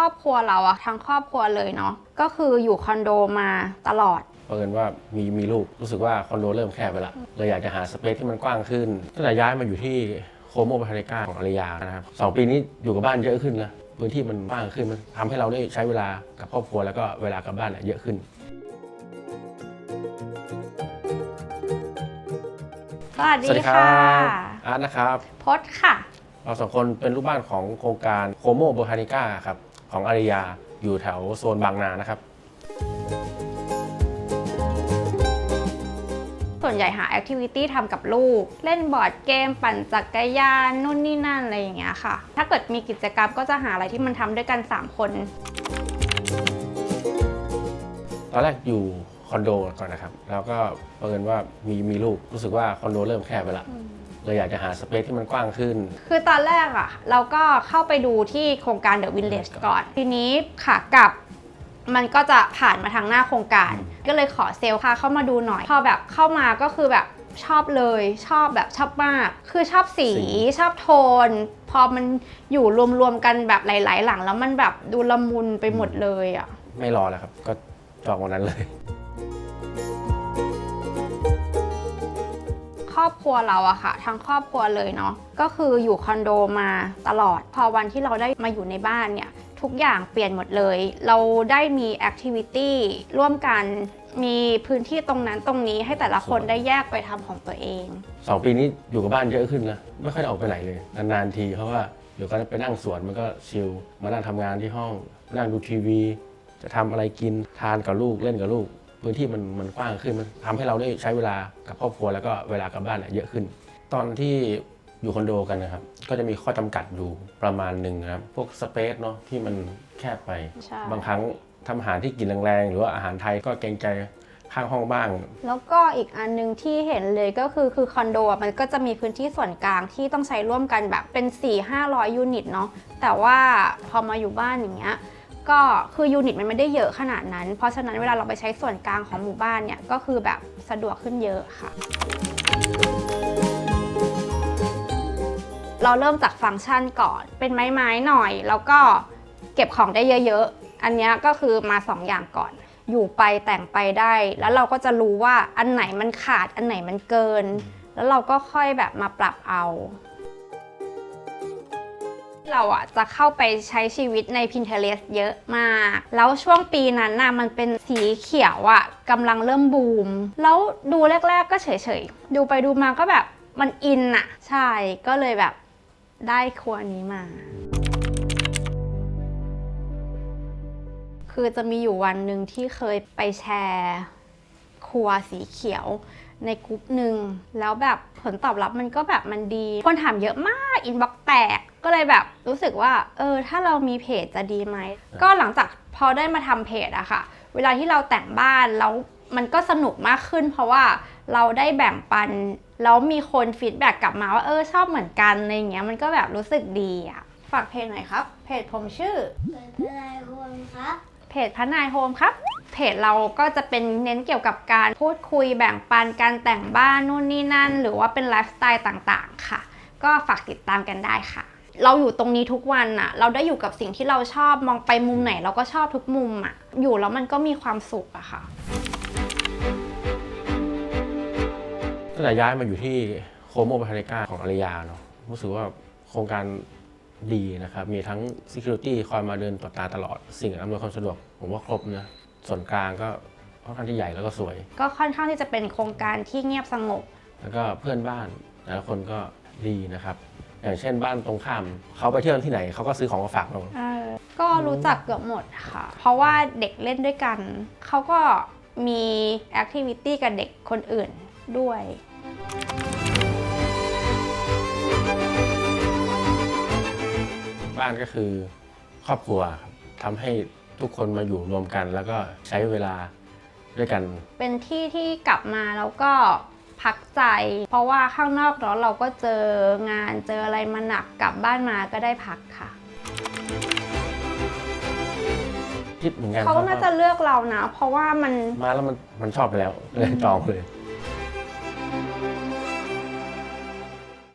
รอบครัวเราอะทั้งครอบครัวเลยเนาะก็คืออยู่คอนโดมาตลอดเอิญว่ามีมีลูกรู้สึกว่าคอนโดเริ่มแคบไปละเลยอยากจะหาสเปซที่มันกว้างขึ้นตั้งแต่ย้ายมาอยู่ที่โคโมบาทาริก้าของอารยานะครับสองปีนี้อยู่กับบ้านเยอะขึ้นนะพื้นที่มันกว้างขึ้นมันทำให้เราได้ใช้เวลากับครอบครัวแล้วก็เวลากับบ้านเนี่ยเยอะขึ้น สวัสสวัสดีดีครัค่ะบอาร์ตนะครับพศค่ะ เราสองคนเป็นลูกบ้านของโครงการโคโมโบทานิก้าครับของอารยาอยู่แถวโซนบางนานะครับ ส่วนใหญ่หาแอคทิวิตี้ทำกับลูก เล่นบอร์ดเกม ปั่นจักรยานนู่นนี่นั่นอะไรอย่างเงี้ยค่ะ ถ้าเกิดมีกิจกรรมก็จะหาอะไรที่มันทำด้วยกัน 3 คน ตอนแรกอยู่คอนโดก่อนนะครับ แล้วก็เอิญว่ามีมีลูกรู้สึกว่าคอนโดเริ่มแคบไปละ เลยอยากจะหาสเปซที่มันกว้างขึ้น คือตอนแรกอะเราก็เข้าไปดูที่โครงการ The Village ก่อน ทีนี้ขากลับมันก็จะผ่านมาทางหน้าโครงการ ก็เลยขอเซลล์พาเข้ามาดูหน่อย พอแบบเข้ามาก็คือแบบชอบเลยชอบแบบชอบมาก คือชอบสีสี ชอบโทน พอมันอยู่รวมๆกันแบบหลาย ๆ หลัง แล้วมันแบบดูละมุนไปหมดเลยอะ ไม่รอแล้วครับ ก็จองวันนั้นเลย รอบครัวเราอะค่ะ ทั้งครอบครัวเลยเนาะก็คืออยู่คอนโดมาตลอด พอวันที่เราได้มาอยู่ในบ้านเนี่ยทุกอย่างเปลี่ยนหมดเลย เราได้มีแอคทิวิตี้ร่วมกันมีพื้นที่ตรงนั้นตรงนี้ให้แต่ละคนได้แยกไปทำของตัวเองสองปีนี้อยู่กับบ้านเยอะขึ้นนะไม่ค่อยออกไปไหนเลย นานๆทีเพราะว่าเดี๋ยวก็ไปนั่งสวนมันก็ชิลมานั่งทำงานที่ห้องนั่งดูทีวี จะทำอะไรกินทานกับลูกเล่นกับลูก พื้นที่มันมันกว้างขึ้นมันทำให้เราได้ใช้เวลากับครอบครัวแล้วก็เวลากับบ้านเนี่ยเยอะขึ้น ตอนที่อยู่คอนโดกันนะครับ ก็จะมีข้อจำกัดอยู่ประมาณหนึ่งนะครับ พวกสเปซเนาะที่มันแคบไป ใช่ บางครั้งทำอาหารที่กินแรงๆ หรือว่าอาหารไทยก็เกรงใจข้างห้องบ้าง แล้วก็อีกอันหนึงที่เห็นเลยก็คือคือคอนโดอะมันก็จะมีพื้นที่ส่วนกลางที่ต้องใช้ร่วมกันแบบเป็น 4 500 ยูนิตเนาะแต่ว่าพอมาอยู่บ้านอย่างเงี้ย ก็คือยูนิตมันไม่ได้เยอะขนาดนั้น เพราะฉะนั้นเวลาเราไปใช้ส่วนกลางของหมู่บ้านเนี่ยก็คือแบบสะดวกขึ้นเยอะค่ะ เราเริ่มจากฟังก์ชันก่อน เป็นไม้ๆหน่อย แล้วก็เก็บของได้เยอะๆ อันนี้ก็คือมา 2 อย่างก่อน อยู่ไปแต่งไปได้ แล้วเราก็จะรู้ว่าอันไหนมันขาดอันไหนมันเกิน แล้วเราก็ค่อยแบบมาปรับเอา เราอะจะเข้าไปใช้ชีวิตใน Pinterest เยอะมาก แล้วช่วงปีนั้นน่ะมันเป็นสีเขียวอะกำลังเริ่มบูม แล้วดูแรก ๆ ก็เฉยๆ ดูไปดูมาก็แบบมันอินอะใช่ก็เลยแบบได้ครัวนี้มา คือจะมีอยู่วันหนึ่งที่เคยไปแชร์ครัวสีเขียว ในกลุ่มหนึ่งแล้วแบบผลตอบรับมันก็แบบมันดี คนถามเยอะมากอินบ็อกแตกก็เลยแบบรู้สึกว่าเออถ้าเรามีเพจจะดีไหม ก็หลังจากพอได้มาทำเพจอะค่ะ เวลาที่เราแต่งบ้านแล้วมันก็สนุกมากขึ้น เพราะว่าเราได้แบ่งปันแล้วมีคนฟีดแบ็กกลับมาว่าเออชอบเหมือนกันอะไรอย่างเงี้ยมันก็แบบรู้สึกดีอะฝากเพจหน่อยครับ เพจผมชื่อเปิดทนายคนครับเพจพระนายโฮมครับเพ จเราก็จะเป็นเน้นเกี่ยวกับการพูดคุยแบ่งปันการแต่งบ้านนู่นนี่นั่น หรือว่าเป็นไลฟ์สไตล์ต่างๆ ค่ะ ก็ฝากติดตามกันได้ค่ะ เราอยู่ตรงนี้ทุกวันน่ะเราได้อยู่กับสิ่งที่เราชอบมองไปมุมไหน เราก็ชอบทุกมุมอะอยู่แล้วมันก็มีความสุขอะค่ะตั้งแต่ย้ายมาอยู่ที่โคโมบาทริกาของอารยาเนาะรู้สึกว่าโครงการดีนะครับ มีทั้ง Security คอยมาเดินตรวจตาตลอด สิ่งอำนวยความสะดวก ผมว่าครบนะ ส่วนกลางก็ค่อนข้างที่ใหญ่แล้วก็สวย ก็ค่อนข้างที่จะเป็นโครงการที่เงียบสงบ แล้วก็เพื่อนบ้านแต่ละคนก็ดีนะครับ อย่างเช่นบ้านตรงข้ามเขาไปเที่ยวที่ไหนเขาก็ซื้อของมาฝากเราก็รู้จักเกือบหมดค่ะ เพราะว่าเด็กเล่นด้วยกัน เขาก็มีแอคทิวิตี้กับเด็กคนอื่นด้วย บ้านก็คือครอบครัวครับทำให้ ทุกคนมาอยู่รวมกัน แล้วก็ใช้เวลาด้วยกัน เป็นที่ที่กลับมาแล้วก็พักใจ เพราะว่าข้างนอกเนาะเราก็เจองานเจออะไรมาหนักกลับบ้านมาก็ได้พักค่ะ คิดเหมือนกันเขาก็น่าจะเลือกเรานะ เพราะว่ามัน มาแล้วมันมันชอบไปแล้วเลยจองเลย